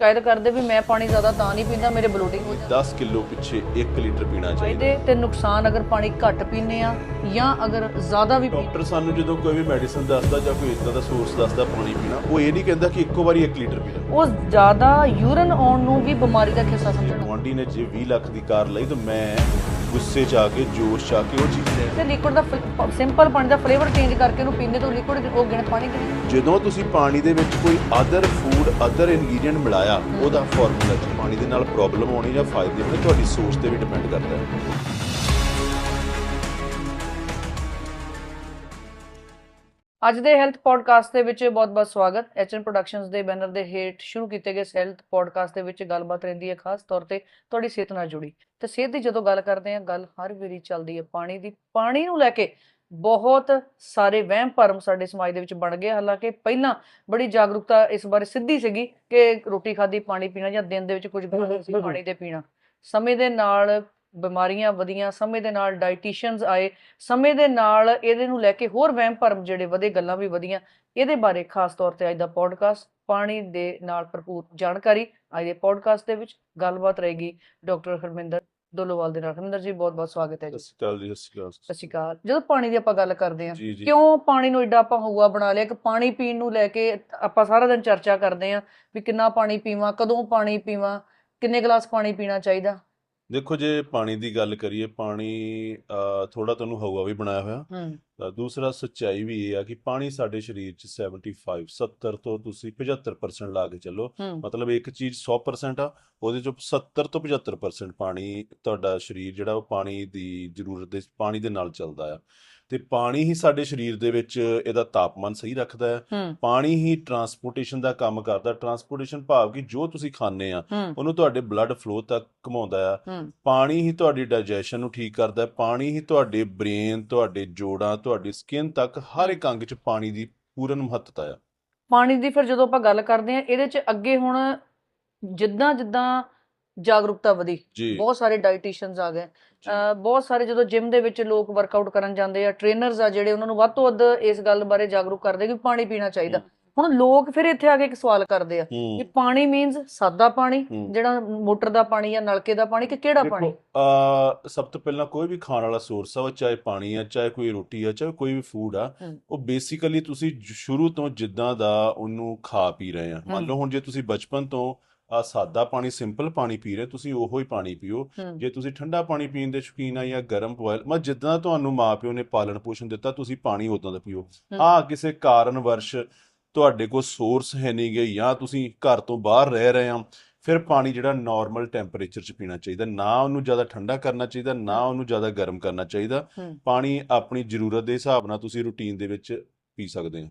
ਸ਼ਿਕਾਇਤ ਕਰਦੇ ਵੀ ਮੈਂ ਪਾਣੀ ਜ਼ਿਆਦਾ ਤਾਂ ਨਹੀਂ ਪੀਂਦਾ ਮੇਰੇ ਬਲੋਟਿੰਗ ਹੋ ਜਾਂਦੀ। 10 ਕਿਲੋ ਪਿੱਛੇ 1 ਲੀਟਰ ਪੀਣਾ ਚਾਹੀਦਾ। ਫਾਇਦੇ ਤੇ ਨੁਕਸਾਨ ਅਗਰ ਪਾਣੀ ਘੱਟ ਪੀਨੇ ਆ ਜਾਂ ਅਗਰ ਜ਼ਿਆਦਾ ਵੀ ਡਾਕਟਰ ਸਾਨੂੰ ਜਦੋਂ ਕੋਈ ਵੀ ਮੈਡੀਸਨ ਦੱਸਦਾ ਜਾਂ ਕੋਈ ਇਦਾਂ ਦਾ ਸੋਰਸ ਦੱਸਦਾ ਪਾਣੀ ਪੀਣਾ ਉਹ ਇਹ ਨਹੀਂ ਕਹਿੰਦਾ ਕਿ ਇੱਕੋ ਵਾਰੀ 1 ਲੀਟਰ ਪੀਣਾ ਉਹ ਜ਼ਿਆਦਾ ਯੂਰਨ ਆਉਣ ਨੂੰ ਵੀ ਬਿਮਾਰੀ ਦਾ ਹਿੱਸਾ ਸਮਝਣਾ। ਗੁਆਂਢੀ ਨੇ ਜੇ 20 ਲੱਖ ਦੀ ਕਾਰ ਲਈ ਤਾਂ ਮੈਂ ਗੁੱਸੇ 'ਚ ਆ ਕੇ ਜੋਸ਼ 'ਚ ਆ ਕੇ ਉਹ ਚੀਜ਼ ਲੈ ਤੇ ਲਿਕੁਇਡ ਦਾ ਸਿੰਪਲ ਪਾਣੀ ਦਾ ਫਲੇਵਰ ਚੇਂਜ ਕਰਕੇ ਉਹਨੂੰ ਪੀਂਦੇ ਤਾਂ ਲਿਕੁਇਡ ਉਹ ਗਿਣ ਪਾਣੀ ਗਿਣ ਜਦੋਂ ਤੁਸੀਂ ਪਾਣੀ ਦੇ ਵਿੱਚ ਕੋਈ ਅਦਰ ਫੂਡ ਅਦਰ ਇਨਗਰੀਡੀਐਂਟ ਮਿਲਾਇਆ ਉਹਦਾ ਫਾਰਮੂਲਾ ਚ ਪਾਣੀ ਦੇ ਨਾਲ ਪ੍ਰੋਬਲਮ ਹੋਣੀ ਜਾਂ ਫਾਇਦੇ ਹੋਣੇ ਤੁਹਾਡੀ ਸੋਚ ਤੇ ਵੀ ਡਿਪੈਂਡ ਕਰਦਾ ਹੈ। ਅੱਜ ਦੇ ਹੈਲਥ ਪੋਡਕਾਸਟ ਦੇ ਵਿੱਚ ਬਹੁਤ-ਬਹੁਤ ਸਵਾਗਤ। ਐਚਐਨ ਪ੍ਰੋਡਕਸ਼ਨਸ ਦੇ ਬੈਨਰ ਦੇ ਹੇਠ ਸ਼ੁਰੂ ਕੀਤੇ ਗਏ ਹੈਲਥ ਪੋਡਕਾਸਟ ਦੇ ਵਿੱਚ ਗੱਲਬਾਤ ਰਹਿੰਦੀ ਹੈ, ਖਾਸ ਤੌਰ ਤੇ ਤੁਹਾਡੀ ਸਿਹਤ ਨਾਲ ਜੁੜੀ। ਤੇ ਸਿਹਤ ਦੀ ਜਦੋਂ ਗੱਲ ਕਰਦੇ ਹਾਂ, ਗੱਲ ਹਰ ਵਾਰੀ ਚੱਲਦੀ ਹੈ ਪਾਣੀ ਦੀ। ਪਾਣੀ ਨੂੰ ਲੈ ਕੇ ਬਹੁਤ ਸਾਰੇ ਵਹਿਮ ਭਰਮ ਸਾਡੇ ਸਮਾਜ ਦੇ ਵਿੱਚ ਬਣ ਗਏ ਹਾਲਾਂਕਿ ਪਹਿਲਾਂ ਬੜੀ ਜਾਗਰੂਕਤਾ ਇਸ ਬਾਰੇ ਸਿੱਧੀ ਸੀਗੀ ਕਿ ਰੋਟੀ ਖਾਦੀ ਪਾਣੀ ਪੀਣਾ ਜਾਂ ਦਿਨ ਦੇ ਵਿੱਚ ਕੁਝ ਪਾਣੀ ਦੇ ਪੀਣਾ। ਸਮੇਂ ਦੇ ਨਾਲ ਬਿਮਾਰੀਆਂ ਵਧੀਆਂ ਸਮੇਂ ਦੇ ਨਾਲ ਡਾਈਟੀਸ਼ੀਅਨਸ ਆਏ ਸਮੇਂ ਦੇ ਨਾਲ ਇਹਦੇ ਨੂੰ ਲੈ ਕੇ ਹੋਰ ਵਹਿਮ ਭਰਮ ਜਿਹੜੇ ਵਧੇ ਗੱਲਾਂ ਵੀ ਵਧੀਆਂ। ਇਹਦੇ ਬਾਰੇ ਖਾਸ ਤੌਰ ਤੇ ਅੱਜ ਦਾ ਪੋਡਕਾਸਟ ਪਾਣੀ ਦੇ ਨਾਲ ਭਰਪੂਰ ਜਾਣਕਾਰੀ। ਅੱਜ ਦੇ ਪੋਡਕਾਸਟ ਦੇ ਵਿੱਚ ਗੱਲਬਾਤ ਰਹੇਗੀ ਡਾਕਟਰ ਹਰਮਿੰਦਰ ਦੋਲੋਵਾਲ ਦੇ ਨਾਲ। ਹਰਮਿੰਦਰ ਜੀ ਬਹੁਤ ਬਹੁਤ ਸਵਾਗਤ ਹੈ ਜੀ। ਸਤਿ ਸ਼੍ਰੀ ਅਕਾਲ ਜੀ ਸਤਿ ਸ਼੍ਰੀ ਅਕਾਲ। ਜਦੋਂ ਪਾਣੀ ਦੀ ਆਪਾਂ ਗੱਲ ਕਰਦੇ ਹਾਂ ਕਿਉਂ ਪਾਣੀ ਨੂੰ ਏਡਾ ਆਪਾਂ ਹਊਆ ਬਣਾ ਲਿਆ? ਕਿ ਪਾਣੀ ਪੀਣ ਨੂੰ ਲੈ ਕੇ ਆਪਾਂ ਸਾਰਾ ਦਿਨ ਚਰਚਾ ਕਰਦੇ ਹਾਂ ਵੀ ਕਿੰਨਾ ਪਾਣੀ ਪੀਵਾਂ ਕਦੋਂ ਪਾਣੀ ਪੀਵਾਂ ਕਿੰਨੇ ਗਲਾਸ ਪਾਣੀ ਪੀਣਾ ਚਾਹੀਦਾ? ਦੇਖੋ ਜੇ ਪਾਣੀ ਦੀ ਗੱਲ ਕਰੀਏ ਪਾਣੀ ਥੋੜਾ ਤੁਹਾਨੂੰ ਹਵਾ ਵੀ ਬਣਾਇਆ ਹੋਇਆ। ਤਾਂ ਦੂਸਰਾ ਸੱਚਾਈ ਵੀ ਇਹ ਆ ਕਿ ਪਾਣੀ ਸਾਡੇ ਸਰੀਰ 'ਚ 75 70 ਤੋਂ ਤੁਸੀਂ 75% ਲਾ ਕੇ ਚੱਲੋ। ਮਤਲਬ ਇੱਕ ਚੀਜ਼ 100% ਆ ਉਹਦੇ ਚੋਂ 70 ਤੋਂ 75% ਪਾਣੀ ਤੁਹਾਡਾ ਸਰੀਰ ਜਿਹੜਾ ਉਹ ਪਾਣੀ ਦੀ ਜ਼ਰੂਰਤ ਦੇ ਪਾਣੀ ਦੇ ਨਾਲ ਚੱਲਦਾ ਆ। ਤੇ ਪਾਣੀ ਹੀ ਸਾਡੇ ਸਰੀਰ ਦੇ ਵਿੱਚ ਇਹਦਾ ਤਾਪਮਾਨ ਸਹੀ ਰੱਖਦਾ ਹੈ। ਪਾਣੀ ਹੀ ਟਰਾਂਸਪੋਰਟੇਸ਼ਨ ਦਾ ਕੰਮ ਕਰਦਾ ਟਰਾਂਸਪੋਰਟੇਸ਼ਨ ਭਾਵ ਕਿ ਜੋ ਤੁਸੀਂ ਖਾਂਦੇ ਆ ਉਹਨੂੰ ਤੁਹਾਡੇ ਬਲੱਡ ਫਲੋ ਤੱਕ ਘੁਮਾਉਂਦਾ ਆ ਪਾਣੀ ਹੀ ਤੁਹਾਡੀ ਡਾਈਜੈਸ਼ਨ ਨੂੰ ਠੀਕ ਕਰਦਾ ਹੈ। ਪਾਣੀ ਹੀ ਤੁਹਾਡੇ ਬ੍ਰੇਨ ਤੁਹਾਡੇ ਜੋੜਾਂ ਤੁਹਾਡੀ ਸਕਿਨ ਤੱਕ ਹਰ ਇੱਕ ਅੰਗ 'ਚ ਪਾਣੀ ਦੀ ਪੂਰਨ ਮਹੱਤਤਾ ਆ ਪਾਣੀ ਦੀ ਫਿਰ ਜਦੋਂ ਆਪਾਂ ਗੱਲ ਕਰਦੇ ਹਾਂ ਇਹਦੇ ਚ ਅੱਗੇ ਹੁਣ ਜਿੱਦਾਂ ਜਿੱਦਾਂ ਜਾਗਰੂਕਤਾ ਵਧੀ। ਜੀ। ਬਹੁਤ ਸਾਰੇ ਡਾਈਟੀਸ਼ੀਅਨਸ ਆ ਗਏ। ਬਹੁਤ ਸਾਰੇ ਜਦੋਂ ਜਿਮ ਦੇ ਵਿੱਚ ਲੋਕ ਵਰਕਆਊਟ ਕਰਨ ਜਾਂਦੇ ਆ ਟ੍ਰੇਨਰਸ ਆ ਜਿਹੜੇ ਉਹਨਾਂ ਨੂੰ ਵੱਧ ਤੋਂ ਵੱਧ ਇਸ ਗੱਲ ਬਾਰੇ ਜਾਗਰੂਕ ਕਰਦੇ ਕਿ ਪਾਣੀ ਪੀਣਾ ਚਾਹੀਦਾ। ਹੁਣ ਲੋਕ ਫਿਰ ਇੱਥੇ ਆ ਕੇ ਇੱਕ ਸਵਾਲ ਕਰਦੇ ਆ ਕਿ ਪਾਣੀ ਮੀਨਸ ਸਾਦਾ ਪਾਣੀ। ਜਿਹੜਾ ਮੋਟਰ ਦਾ ਪਾਣੀ ਜਾਂ ਨਲਕੇ ਦਾ ਪਾਣੀ ਕਿ ਕਿਹੜਾ ਪਾਣੀ? ਆ ਸਭ ਤੋਂ ਪਹਿਲਾਂ ਕੋਈ ਵੀ ਖਾਣ ਵਾਲਾ ਸੋਰਸ ਆ ਉਹ ਚਾਹੇ ਪਾਣੀ ਆ ਚਾਹੇ ਕੋਈ ਰੋਟੀ ਆ ਚਾਹੇ ਕੋਈ ਵੀ ਫੂਡ ਆ। ਉਹ ਬੇਸਿਕਲੀ ਤੁਸੀਂ ਸ਼ੁਰੂ ਤੋਂ ਜਿੱਦਾਂ ਦਾ ਉਹਨੂੰ ਖਾ ਪੀ ਰਹੇ ਆ। ਮੰਨ। ਲਓ ਹੁਣ ਜੇ ਤੁਸੀਂ ਬਚਪਨ ਤੋਂ ਆ ਸਾਦਾ ਪਾਣੀ ਸਿੰਪਲ ਪਾਣੀ ਪੀ ਰਹੇ ਤੁਸੀਂ ਉਹੋ ਹੀ ਪਾਣੀ ਪੀਓ। ਜੇ ਤੁਸੀਂ ਠੰਡਾ ਪਾਣੀ ਪੀਣ ਦੇ ਸ਼ੌਕੀਨ ਆ ਜਾਂ ਗਰਮ ਬੋਇਲ ਮੈਂ ਜਿੱਦਾਂ ਤੁਹਾਨੂੰ ਮਾਪਿਓ ਨੇ ਪਾਲਣ ਪੋਸ਼ਣ ਦਿੱਤਾ ਤੁਸੀਂ ਪਾਣੀ ਉਦਾਂ ਦਾ ਪੀਓ। ਹੂੰ। ਕਿਸੇ ਕਾਰਨ ਵਰਸ਼ ਤੁਹਾਡੇ ਕੋਲ ਸੋਰਸ ਹੈ ਨਹੀਂ ਗੇ ਜਾਂ ਤੁਸੀਂ ਘਰ ਤੋਂ ਬਾਹਰ ਰਹਿ ਰਹੇ ਆ ਫਿਰ ਪਾਣੀ ਜਿਹੜਾ ਨਾਰਮਲ ਟੈਂਪਰੇਚਰ 'ਚ ਪੀਣਾ ਚਾਹੀਦਾ। ਨਾ ਉਹਨੂੰ ਜ਼ਿਆਦਾ ਠੰਡਾ ਕਰਨਾ ਚਾਹੀਦਾ ਨਾ ਉਹਨੂੰ ਜ਼ਿਆਦਾ ਗਰਮ ਕਰਨਾ ਚਾਹੀਦਾ। ਪਾਣੀ ਆਪਣੀ ਜ਼ਰੂਰਤ ਦੇ ਹਿਸਾਬ ਨਾਲ ਤੁਸੀਂ ਰੂਟੀਨ ਦੇ ਵਿੱਚ ਪੀ ਸਕਦੇ ਹੋ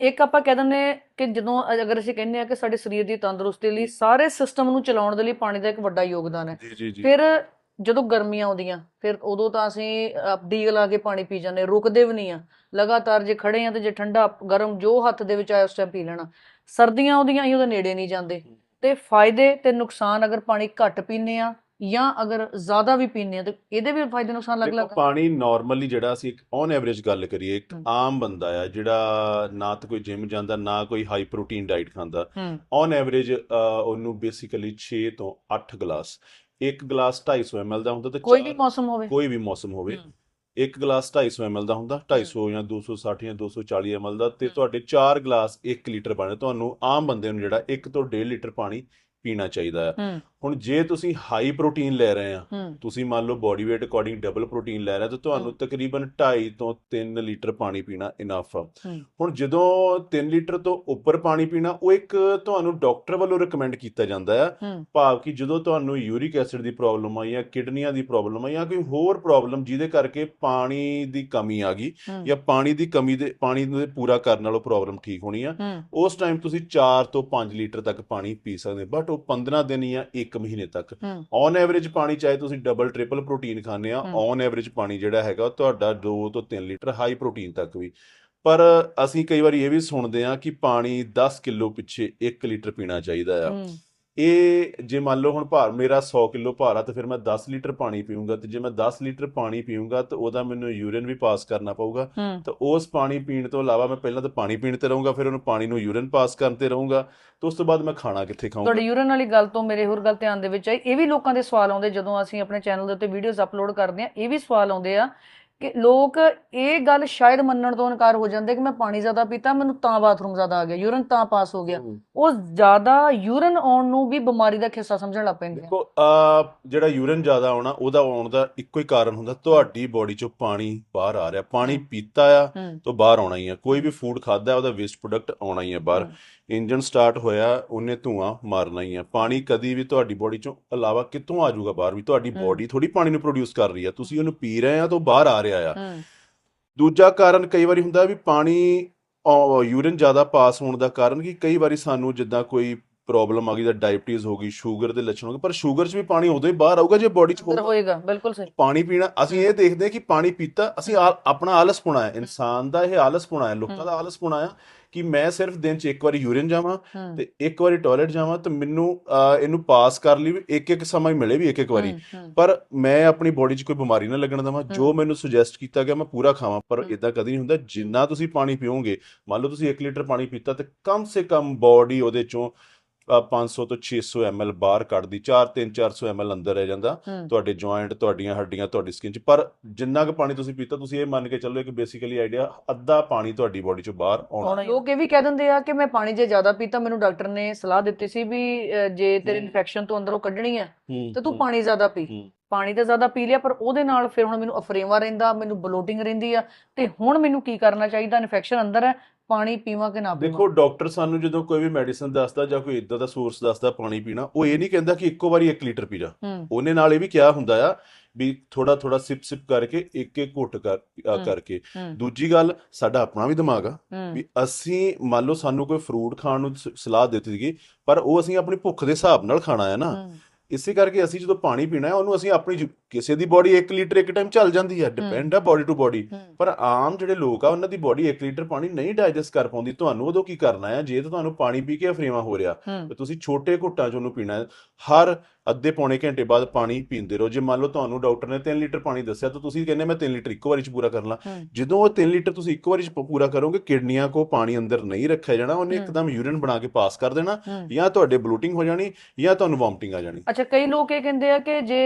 ਇੱਕ ਆਪਾਂ ਕਹਿ ਦਿੰਦੇ ਹਾਂ ਕਿ ਜਦੋਂ ਅਗਰ ਅਸੀਂ ਕਹਿੰਦੇ ਆ ਕਿ ਸਾਡੇ ਸਰੀਰ ਦੀ ਤੰਦਰੁਸਤੀ ਲਈ ਸਾਰੇ ਸਿਸਟਮ ਨੂੰ ਚਲਾਉਣ ਦੇ ਲਈ ਪਾਣੀ ਦਾ ਇੱਕ ਵੱਡਾ ਯੋਗਦਾਨ ਹੈ। ਜੀ ਜੀ ਜੀ। ਫਿਰ ਜਦੋਂ ਗਰਮੀਆਂ ਆਉਂਦੀਆਂ ਫਿਰ ਉਦੋਂ ਤਾਂ ਅਸੀਂ ਡੀਗ ਲਾ ਕੇ ਪਾਣੀ ਪੀ ਜਾਂਦੇ ਰੁਕਦੇ ਵੀ ਨਹੀਂ ਆ ਲਗਾਤਾਰ ਜੇ ਖੜੇ ਆ ਤੇ ਜੇ ਠੰਡਾ ਗਰਮ ਜੋ ਹੱਥ ਦੇ ਵਿੱਚ ਆਇਆ ਉਸ ਟਾਈਮ ਪੀ ਲੈਣਾ। ਸਰਦੀਆਂ ਆਉਂਦੀਆਂ ਅਸੀਂ ਉਹਦੇ ਨੇੜੇ ਨਹੀਂ ਜਾਂਦੇ। ਤੇ ਫਾਇਦੇ ਤੇ ਨੁਕਸਾਨ ਅਗਰ ਪਾਣੀ ਘੱਟ ਪੀਨੇ ਆ ਜਾਂ ਅਗਰ ਜ਼ਿਆਦਾ ਵੀ ਪੀਨੇ ਆ ਤੇ ਇਹਦੇ ਵੀ ਫਾਇਦੇ ਨੁਕਸਾਨ ਅਲੱਗ-ਅਲੱਗ। ਪਾਣੀ ਨਾਰਮਲੀ ਜਿਹੜਾ ਅਸੀਂ ਇੱਕ ਔਨ ਐਵਰੇਜ ਗੱਲ ਕਰੀਏ ਇੱਕ ਹਮ। ਆਮ ਬੰਦਾ ਆ ਜਿਹੜਾ ਨਾ ਤਾਂ ਕੋਈ ਜਿਮ ਜਾਂਦਾ ਨਾ ਕੋਈ ਹਾਈ ਪ੍ਰੋਟੀਨ ਡਾਈਟ ਖਾਂਦਾ ਹੂੰ ਔਨ ਐਵਰੇਜ ਉਹਨੂੰ ਬੇਸਿਕਲੀ 6 ਤੋਂ 8 ਗਲਾਸ ਇੱਕ ਗਲਾਸ 250 ml ਦਾ ਹੁੰਦਾ ਤੇ ਕੋਈ ਵੀ ਚਾਰ- ਮੌਸਮ ਹੋਵੇ ਕੋਈ ਵੀ ਮੌਸਮ ਹੋਵੇ। ਇੱਕ ਗਲਾਸ 250 ml ਦਾ ਹੁੰਦਾ 250 ਜਾਂ 260 ਜਾਂ 240 ml ਦਾ ਤੇ ਤੁਹਾਡੇ 4 ਗਲਾਸ 1 ਲੀਟਰ ਬਣੇ ਤੁਹਾਨੂੰ ਆਮ ਬੰਦੇ ਨੂੰ ਜਿਹੜਾ 1 ਤੋਂ 1.5 ਲੀਟਰ ਪਾਣੀ ਪੀਣਾ ਚਾਹੀਦਾ ਹੈ ਹੂੰ ਹੁਣ ਜੇ ਤੁਸੀਂ ਹਾਈ ਪ੍ਰੋਟੀਨ ਲੈ ਰਹੇ ਆ ਤੁਸੀਂ ਮੰਨ ਲਓ body weight according double protein ਲੈ ਰਹੇ ਤਾਂ ਤੁਹਾਨੂੰ। ਤਕਰੀਬਨ 2.5 ਤੋਂ 3 ਲੀਟਰ ਪਾਣੀ ਪੀਣਾ ਇਨਫ ਆ। ਹੁਣ ਜਦੋਂ 3 ਲੀਟਰ ਤੋਂ ਉੱਪਰ ਪਾਣੀ ਪੀਣਾ ਉਹ ਇੱਕ ਤੁਹਾਨੂੰ ਡਾਕਟਰ ਵੱਲੋਂ ਰეკਮੈਂਡ ਕੀਤਾ ਜਾਂਦਾ ਹੈ। ਭਾਵ ਕਿ ਜਦੋਂ ਤੁਹਾਨੂੰ ਯੂਰਿਕ ਐਸਿਡ ਦੀ ਪ੍ਰੋਬਲਮ ਆ ਜਾਂ ਕਿਡਨੀਆਂ ਦੀ ਪ੍ਰੋਬਲਮ ਆ ਜਾਂ ਕੋਈ ਹੋਰ ਪ੍ਰੋਬਲਮ ਜਿਹਦੇ ਕਰਕੇ ਪਾਣੀ ਦੀ ਕਮੀ ਆ ਗਈ ਜਾਂ ਪਾਣੀ ਦੀ ਕਮੀ ਦੇ ਪਾਣੀ ਨੂੰ ਪੂਰਾ ਕਰਨ ਨਾਲੋਂ ਪ੍ਰੋਬਲਮ ਠੀਕ ਹੋਣੀ ਆ ਉਸ ਟਾਈਮ ਤੁਸੀਂ 4 ਤੋਂ 5 ਲੀਟਰ ਤੱਕ ਪਾਣੀ ਪੀ ਸਕਦੇ ਬਟ ਉਹ 15 ਦਿਨ ਜਾਂ 1 ਮਹੀਨੇ ਤੱਕ। ਔਨ ਐਵਰੇਜ ਪਾਣੀ ਚਾਹੇ ਤੁਸੀਂ ਡਬਲ ਟ੍ਰਿਪਲ ਪ੍ਰੋਟੀਨ ਖਾਂਦੇ ਆ। ਔਨ ਐਵਰੇਜ ਪਾਣੀ ਜਿਹੜਾ ਹੈਗਾ ਤੁਹਾਡਾ 2 ਤੋਂ 3 ਲੀਟਰ ਹਾਈ ਪ੍ਰੋਟੀਨ ਤੱਕ ਵੀ। ਪਰ ਅਸੀਂ ਕਈ ਵਾਰੀ ਇਹ ਵੀ ਸੁਣਦੇ ਆ ਕਿ ਪਾਣੀ 10 ਕਿਲੋ ਪਿੱਛੇ 1 ਲੀਟਰ ਪੀਣਾ ਚਾਹੀਦਾ ਆ। ਇਹ ਜੇ ਮੰਨ ਲਓ ਹੁਣ ਭਾਰ ਮੇਰਾ 100 ਕਿਲੋ ਭਾਰ ਆ ਤੇ ਫਿਰ ਮੈਂ 10 ਲੀਟਰ ਪਾਣੀ ਪੀਊਂਗਾ ਤੇ ਜੇ ਮੈਂ 10 ਲੀਟਰ ਪਾਣੀ ਪੀਊਂਗਾ ਤਾਂ ਉਹਦਾ ਮੈਨੂੰ ਯੂਰਿਨ ਵੀ ਪਾਸ ਕਰਨਾ ਪਊਗਾ। ਤਾਂ ਉਸ ਪਾਣੀ ਪੀਣ ਤੋਂ ਇਲਾਵਾ ਮੈਂ ਪਹਿਲਾਂ ਤਾਂ ਪਾਣੀ ਪੀਣ ਤੇ ਰਹੂੰਗਾ ਫਿਰ ਉਹਨੂੰ ਪਾਣੀ ਨੂੰ ਯੂਰਿਨ ਪਾਸ ਕਰਨ ਤੇ ਰਹੂੰਗਾ ਤੇ ਉਸ ਤੋਂ ਬਾਅਦ ਮੈਂ ਖਾਣਾ ਕਿੱਥੇ ਖਾਊਂਗਾ? ਤੁਹਾਡੀ ਯੂਰਨ ਵਾਲੀ ਗੱਲ ਤੋਂ ਮੇਰੇ ਹੋਰ ਗੱਲ ਧਿਆਨ ਦੇ ਵਿੱਚ ਆਈ ਇਹ ਵੀ ਲੋਕਾਂ ਦੇ ਸਵਾਲ ਆਉਂਦੇ ਜਦੋਂ ਅਸੀਂ ਆਪਣੇ ਚੈਨਲ ਦੇ ਉੱਤੇ ਵੀਡੀਓਜ਼ ਅਪਲੋਡ ਕਰਦੇ ਆ ਇਹ ਵੀ ਸਵਾਲ ਆਉਂਦੇ ਆ ਕਿ ਲੋਕ ਇਹ ਗੱਲ ਸ਼ਾਇਦ ਮੰਨਣ ਤੋਂ ਇਨਕਾਰ ਹੋ ਜਾਂਦੇ ਕਿ ਮੈਂ ਪਾਣੀ ਜ਼ਿਆਦਾ ਪੀਤਾ ਮੈਨੂੰ ਤਾਂ ਬਾਥਰੂਮ ਜ਼ਿਆਦਾ ਆ ਗਿਆ ਯੂਰਨ ਤਾਂ ਪਾਸ ਹੋ ਗਿਆ। ਉਹ ਜ਼ਿਆਦਾ ਯੂਰਨ ਆਉਣ ਨੂੰ ਵੀ ਬਿਮਾਰੀ ਦਾ ਖਿੱਸਾ ਸਮਝਣ ਲੱਗ ਪੈਂਦੇ ਦੇਖੋ ਆ ਜਿਹੜਾ ਯੂਰਿਨ ਜ਼ਿਆਦਾ ਆਉਣਾ ਉਹਦਾ ਆਉਣ ਦਾ ਇੱਕੋ ਹੀ ਕਾਰਨ ਹੁੰਦਾ ਤੁਹਾਡੀ ਬੋਡੀ ਚੋਂ ਪਾਣੀ ਬਾਹਰ ਆ ਰਿਹਾ ਪਾਣੀ। ਪੀਤਾ ਆ ਤੋਂ ਬਾਹਰ ਆਉਣਾ ਹੀ ਆ ਕੋਈ ਵੀ ਫੂਡ ਖਾਦਾ ਉਹਦਾ ਵੇਸਟ ਪ੍ਰੋਡਕਟ ਆਉਣਾ ਹੀ ਆ ਬਾਹਰ। ਇੰਜਨ ਸਟਾਰਟ ਹੋਇਆ ਉਹਨੇ ਧੂਆਂ ਮਾਰਨਾ ਹੀ ਆ। ਪਾਣੀ ਕਦੀ ਵੀ ਤੁਹਾਡੀ ਬੋਡੀ ਚੋਂ ਇਲਾਵਾ ਕਿੱਥੋਂ ਆ ਜਾਊਗਾ ਬਾਹਰ ਵੀ? ਤੁਹਾਡੀ ਹੂੰ। ਬੋਡੀ ਥੋੜੀ ਪਾਣੀ ਨੂੰ ਪ੍ਰੋਡਿਊਸ ਕਰ ਰਹੀ ਆ। ਤੁਸੀਂ ਉਹਨੂੰ ਪੀ ਰਹੇ ਆ ਤਾਂ ਬਾਹਰ ਆ ਰਿਹਾ ਆ। ਹੂੰ। ਦੂਜਾ ਕਾਰਨ ਕਈ ਵਾਰੀ ਹੁੰਦਾ ਵੀ ਪਾਣੀ ਯੂਰਿਨ ਜ਼ਿਆਦਾ ਪਾਸ ਹੋਣ ਦਾ ਕਾਰਨ ਕਿ? ਕਈ ਵਾਰੀ ਸਾਨੂੰ ਜਿੱਦਾਂ ਕੋਈ ਪ੍ਰੋਬਲਮ ਆ ਗਈ ਜਾਂ ਡਾਇਬਟੀਜ਼ ਹੋ ਗਈ ਸ਼ੂਗਰ ਦੇ ਲੱਛਣ ਹੋ ਗਏ ਪਰ ਸ਼ੂਗਰ 'ਚ ਵੀ ਪਾਣੀ ਉਦੋਂ ਹੀ ਬਾਹਰ ਆਊਗਾ ਜੇ ਬੋਡੀ 'ਚ ਹੋਏਗਾ ਬਿਲਕੁਲ ਸਹੀ। ਪਾਣੀ ਪੀਣਾ ਅਸੀਂ ਇਹ ਦੇਖਦੇ ਹਾਂ ਕਿ ਪਾਣੀ ਪੀਤਾ ਅਸੀਂ ਆਪਣਾ ਆਲਸਪੁਣਾ ਹੈ। ਇਨਸਾਨ ਦਾ ਇਹ ਆਲਸਪੁਣਾ ਹੈ ਲੋਕਾਂ ਦਾ ਆਲਸਪੁਣਾ ਆ। ਕਿ ਮੈਂ ਸਿਰਫ ਦਿਨ 'ਚ ਇੱਕ ਵਾਰੀ ਯੂਰਿਨ ਜਾਵਾਂ ਤੇ ਇੱਕ ਵਾਰੀ ਟਾਇਲਟ ਜਾਵਾਂ ਤੇ ਮੈਨੂੰ ਇਹਨੂੰ ਪਾਸ ਕਰ ਲਈ ਵੀ ਇੱਕ ਇੱਕ ਸਮਾਂ ਹੀ ਮਿਲੇ ਵੀ ਇੱਕ ਇੱਕ ਵਾਰੀ। ਪਰ ਮੈਂ ਆਪਣੀ ਬੋਡੀ 'ਚ ਕੋਈ ਬਿਮਾਰੀ ਨਾ ਲੱਗਣ ਦੇਵਾਂ ਜੋ ਮੈਨੂੰ ਸੁਜੈਸਟ ਕੀਤਾ ਗਿਆ ਮੈਂ ਪੂਰਾ ਖਾਵਾਂ। ਪਰ। ਇਦਾਂ ਕਦੀ ਨਹੀਂ ਹੁੰਦਾ ਜਿੰਨਾ ਤੁਸੀਂ ਪਾਣੀ ਪੀਓਗੇ ਮੰਨ ਲਓ ਤੁਸੀਂ 1 ਲੀਟਰ ਪਾਣੀ ਪੀਤਾ ਤੇ ਕਮ ਸੇ ਕਮ ਬੋਡੀ ਉਹਦੇ ਚੋਂ 500 ਤੋਂ 600 ml ਬਾਹਰ ਕੱਢਦੀ 4 3 400 ml ਅੰਦਰ ਰਹਿ ਜਾਂਦਾ ਤੁਹਾਡੇ ਜੁਆਇੰਟ ਤੁਹਾਡੀਆਂ ਹੱਡੀਆਂ ਤੁਹਾਡੀ ਸਕਿਨ 'ਚ ਪਰ ਜਿੰਨਾ ਕੁ ਪਾਣੀ ਤੁਸੀਂ ਪੀਤਾ ਤੁਸੀਂ ਇਹ ਮੰਨ ਕੇ ਚੱਲੋ ਕਿ ਬੇਸਿਕਲੀ ਆਈਡੀਆ ਅੱਧਾ ਪਾਣੀ ਤੁਹਾਡੀ ਬੋਡੀ 'ਚੋਂ ਬਾਹਰ ਆਉਣਾ। ਲੋਕ ਇਹ ਵੀ ਕਹਿ ਦਿੰਦੇ ਆ ਕਿ ਮੈਂ ਪਾਣੀ ਜੇ ਜ਼ਿਆਦਾ ਪੀਤਾ ਮੈਨੂੰ ਡਾਕਟਰ ਨੇ ਸਲਾਹ ਦਿੱਤੀ ਸੀ ਵੀ ਜੇ ਤੇਰੇ। ਇਨਫੈਕਸ਼ਨ ਤੋਂ ਅੰਦਰੋਂ ਕੱਢਣੀ ਆ ਹੂੰ, ਤੇ ਤੂੰ ਪਾਣੀ ਜ਼ਿਆਦਾ ਪੀ। ਪਾਣੀ ਤਾਂ ਜ਼ਿਆਦਾ ਪੀ ਲਿਆ ਪਰ ਉਹਦੇ ਨਾਲ ਫਿਰ ਹੁਣ ਮੈਨੂੰ ਅਫਰੇਵਾ ਰਹਿੰਦਾ ਮੈਨੂੰ ਬਲੋਟਿੰਗ ਰਹਿੰਦੀ ਆ ਤੇ ਹੁਣ ਮੈਨੂੰ ਕੀ ਕਰਨਾ ਚਾਹੀਦਾ ਇਨਫੈਕਸ਼ਨ ਅੰਦਰ ਹੈ ਪਾਣੀ ਪੀਵਾਂ ਕਿ ਨਾ ਦੇਖੋ ਪੀਵਾਂ ਡਾਕਟਰ ਸਾਨੂੰ ਜਦੋਂ ਕੋਈ ਵੀ ਮੈਡੀਸਨ ਦੱਸਦਾ ਜਾਂ ਕੋਈ ਇਦਾਂ ਦਾ ਸੋਰਸ ਦੱਸਦਾ ਪਾਣੀ ਪੀਣਾ ਉਹ ਇਹ ਨਹੀਂ ਕਹਿੰਦਾ ਕਿ ਇੱਕੋ ਵਾਰੀ 1 ਲੀਟਰ ਪੀ ਜਾ। ਹੂੰ। ਉਹਨੇ ਨਾਲ ਇਹ ਵੀ ਕਿਹਾ ਹੁੰਦਾ ਆ ਵੀ ਥੋੜਾ ਥੋੜਾ ਸਿਪ ਸਿਪ ਕਰਕੇ ਇੱਕ ਇੱਕ ਘੁੱਟ ਕਰ। ਕਰਕੇ। ਹੂੰ। ਦੂਜੀ ਗੱਲ ਸਾਡਾ ਆਪਣਾ ਵੀ ਦਿਮਾਗ ਆ ਹੂੰ। ਵੀ ਅਸੀਂ ਮੰਨ ਲਓ ਸਾਨੂੰ ਕੋਈ ਫਰੂਟ ਖਾਣ ਨੂੰ ਸ- ਸਲਾਹ ਦਿੱਤੀ ਗਈ ਪਰ ਉਹ ਅਸੀਂ ਆਪਣੀ ਭੁੱਖ ਦੇ ਹਿਸਾਬ ਨਾਲ ਖਾਣਾ ਹੈ ਨਾ। ਹੂੰ, ਇਸੇ ਕਰਕੇ ਅਸੀਂ ਜਦੋਂ ਪਾਣੀ ਪੀਣਾ ਹੈ ਉਹਨੂੰ ਅਸੀਂ ਆਪਣੀ ਜ- ਕਿਸੇ ਦੀ ਬੋਡੀ 1 ਲੀਟਰ ਇੱਕ ਟਾਈਮ ਚੱਲ ਜਾਂਦੀ ਹੈ। ਡਿਪੈਂਡ ਆ ਬੋਡੀ ਟੂ ਬੋਡੀ ਪਰ ਆਮ ਜਿਹੜੇ ਲੋਕ ਆ ਉਹਨਾਂ ਦੀ ਬੋਡੀ 1 ਲੀਟਰ ਪਾਣੀ ਨਹੀਂ ਡਾਈਜੈਸਟ ਕਰ ਪਾਉਂਦੀ। ਤੁਹਾਨੂੰ ਉਦੋਂ ਕੀ ਕਰਨਾ ਹੈ ਜੇ ਤਾਂ ਤੁਹਾਨੂੰ ਪਾਣੀ ਪੀ ਕੇ ਅਫਰੇਵਾ ਹੋ ਰਿਹਾ ਤੇ ਤੁਸੀਂ ਛੋਟੇ ਘੁੱਟਾਂ 'ਚ ਉਹਨੂੰ ਪੀਣਾ। ਹੈ ਹਰ ਅੱਧੇ ਪੌਣੇ ਘੰਟੇ ਬਾਅਦ ਪਾਣੀ ਪੀਂਦੇ ਰਹੋ। ਜੇ ਮੰਨ ਲਓ ਤੁਹਾਨੂੰ ਡਾਕਟਰ ਨੇ 3 ਲੀਟਰ ਪਾਣੀ ਦੱਸਿਆ ਤਾਂ ਤੁਸੀਂ ਕਹਿੰਦੇ ਮੈਂ 3 ਲੀਟਰ ਇੱਕੋ ਵਾਰੀ 'ਚ ਪੂਰਾ ਕਰ ਲਾਂ। ਜਦੋਂ ਉਹ 3 ਲੀਟਰ ਤੁਸੀਂ ਇੱਕੋ ਵਾਰੀ 'ਚ ਪੂਰਾ ਕਰੋਗੇ ਕਿਡਨੀਆਂ ਕੋ ਪਾਣੀ ਅੰਦਰ ਨਹੀਂ ਰੱਖਿਆ ਜਾਣਾ ਉਹਨੇ। ਇੱਕਦਮ ਯੂਰਿਨ ਬਣਾ ਕੇ ਪਾਸ ਕਰ ਦੇਣਾ। ਜਾਂ ਤੁਹਾਡੇ ਬਲੋਟਿੰਗ ਹੋ ਜਾਣੀ ਜਾਂ ਤੁਹਾਨੂੰ ਵੋਮਟਿੰਗ ਆ ਜਾਣੀ। ਅੱਛਾ ਕਈ ਲੋਕ ਇਹ ਕਹਿੰਦੇ ਆ ਕਿ ਜੇ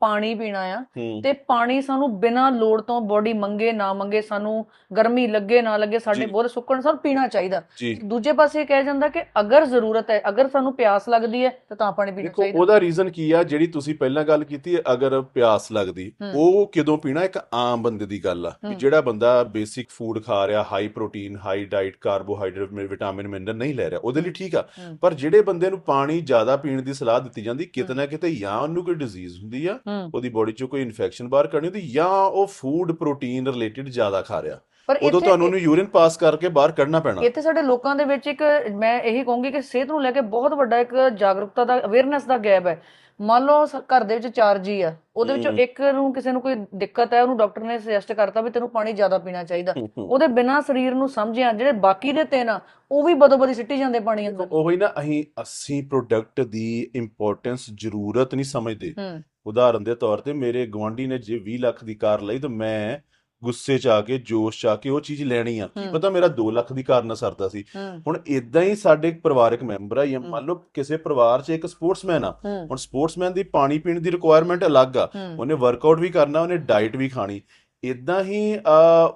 ਪਾਣੀ ਪੀਣਾ ਆ ਤੇ ਪਾਣੀ ਸਾਨੂੰ ਬਿਨਾਂ ਲੋੜ ਤੋਂ ਬੋਡੀ ਮੰਗੇ ਨਾ ਮੰਗੇ ਸਾਨੂੰ ਗਰਮੀ ਲੱਗੇ ਨਾ ਲੱਗੇ ਸਾਡੇ। ਬੋਰ ਸੁੱਕਣ ਸਾਨੂੰ ਪੀਣਾ ਚਾਹੀਦਾ ਦੂਜੇ ਪਾਸੇ ਕਿਹਾ ਜਾਂਦਾ ਕਿ ਅਗਰ ਜ਼ਰੂਰਤ ਹੈ ਅਗਰ ਸਾਨੂੰ ਪਿਆਸ ਲੱਗਦੀ ਹੈ ਤਾਂ ਤਾਂ ਪਾਣੀ ਪੀਣਾ ਚਾਹੀਦਾ ਉਹਦਾ ਰੀਜ਼ਨ ਕੀ ਆ ਜਿਹੜੀ ਤੁਸੀਂ ਪਹਿਲਾਂ ਗੱਲ ਕੀਤੀ ਹੈ ਅਗਰ ਪਿਆਸ ਲੱਗਦੀ। ਉਹ ਕਿਦੋਂ ਪੀਣਾ ਇੱਕ ਆਮ ਬੰਦੇ ਦੀ ਗੱਲ ਆ ਹੂੰ। ਜਿਹੜਾ ਬੰਦਾ ਬੇਸਿਕ ਫੂਡ ਖਾ ਰਿਹਾ high protein high diet carbohydrate vitamin mineral ਨਹੀਂ ਲੈ ਰਿਹਾ ਉਹਦੇ ਲਈ ਠੀਕ ਆ। ਪਰ ਜਿਹੜੇ ਬੰਦੇ ਨੂੰ ਪਾਣੀ ਜ਼ਿਆਦਾ ਪੀਣ ਦੀ ਸਲਾਹ ਦਿੱਤੀ ਜਾਂਦੀ ਕਿਤੇ ਨਾ ਕਿਤੇ ਜਾਂ ਉਹਨੂੰ ਕੋਈ ਡਿਜ਼ੀਜ਼ ਹੁੰਦੀ ਆ ਉਹਦੀ ਬੋਡੀ 'ਚੋਂ ਕੋਈ ਇਨਫੈਕਸ਼ਨ ਬਾਹਰ ਕਰਨੀ ਹੁੰਦੀ ਜਾਂ ਉਹ ਫੂਡ ਪ੍ਰੋਟੀਨ ਰਿਲੇਟਡ ਜ਼ਿਆਦਾ ਖਾ ਰਿਹਾ। ਪਰ ਉਦੋਂ ਤੁਹਾਨੂੰ ਉਹਨੂੰ ਯੂਰਿਨ ਪਾਸ ਕਰਕੇ ਬਾਹਰ ਕੱਢਣਾ ਪੈਣਾ। ਇੱਥੇ ਸਾਡੇ ਲੋਕਾਂ ਦੇ ਵਿੱਚ ਇੱਕ ਮੈਂ ਇਹੀ ਕਹੂੰਗੀ ਕਿ ਸਿਹਤ ਨੂੰ ਲੈ ਕੇ ਬਹੁਤ ਵੱਡਾ ਇੱਕ ਜਾਗਰੂਕਤਾ ਦਾ ਅਵੇਅਰਨੈਸ ਦਾ ਗੈਪ ਹੈ। ਮੰਨ ਲਓ ਘਰ ਦੇ ਵਿੱਚ ਚਾਰ ਜੀ ਆ। ਉਹਦੇ ਵਿੱਚੋਂ। ਇੱਕ ਨੂੰ ਕਿਸੇ ਨੂੰ ਕੋਈ ਦਿੱਕਤ ਹੈ ਉਹਨੂੰ ਡਾਕਟਰ ਨੇ ਸੁਜੈਸਟ ਕਰਤਾ ਵੀ ਤੈਨੂੰ ਪਾਣੀ ਜ਼ਿਆਦਾ ਪੀਣਾ ਚਾਹੀਦਾ। ਉਹਦੇ ਬਿਨਾਂ ਸਰੀਰ ਨੂੰ ਸਮਝਿਆ ਜਿਹੜੇ ਬਾਕੀ ਦੇ ਤਿੰਨ ਆ ਉਹ ਵੀ ਬਦੋ ਬਦੀ ਸਿੱਟੀ ਜਾਂਦੇ ਪਾਣੀ ਅੰਦਰ। ਉਹੀ ਨਾ ਅਸੀਂ ਅਸੀਂ ਪ੍ਰੋਡਕਟ ਦੀ ਇੰਪੋਰਟੈਂਸ ਜ਼ਰੂਰਤ ਨਹੀਂ ਸਮਝਦੇ। ਉਦਾਹਰਨ ਦੇ ਤੌਰ ਤੇ ਮੇਰੇ ਗਵਾਂਢੀ ਨੇ ਜੇ 20 ਲੱਖ ਦੀ ਕਾਰ ਲਈ ਤਾਂ ਮੈਂ ਗੁੱਸੇ ਚ ਆ ਕੇ ਜੋਸ਼ ਚ ਆ ਕੇ ਉਹ ਚੀਜ਼ ਲੈਣੀ ਆ। ਕੀ। ਪਤਾ ਮੇਰਾ 2 ਲੱਖ ਦੀ ਕਾਰ ਨਾ ਸਰਦਾ ਸੀ। ਹੁਣ ਇਦਾਂ ਹੀ ਸਾਡੇ ਇੱਕ ਪਰਿਵਾਰਕ ਮੈਂਬਰ ਆ ਜਾਂ। ਮੰਨ ਲਓ ਕਿਸੇ ਪਰਿਵਾਰ 'ਚ ਇੱਕ ਸਪੋਰਟਸਮੈਨ ਆ। ਹੁਣ ਸਪੋਰਟਸਮੈਨ ਦੀ ਪਾਣੀ ਪੀਣ ਦੀ ਰਿਕੁਆਇਰਮੈਂਟ ਅਲੱਗ ਆ। ਉਹਨੇ ਵਰਕਆਊਟ ਵੀ ਕਰਨਾ ਉਹਨੇ ਡਾਈਟ ਵੀ ਖਾਣੀ। ਇਦਾਂ ਹੀ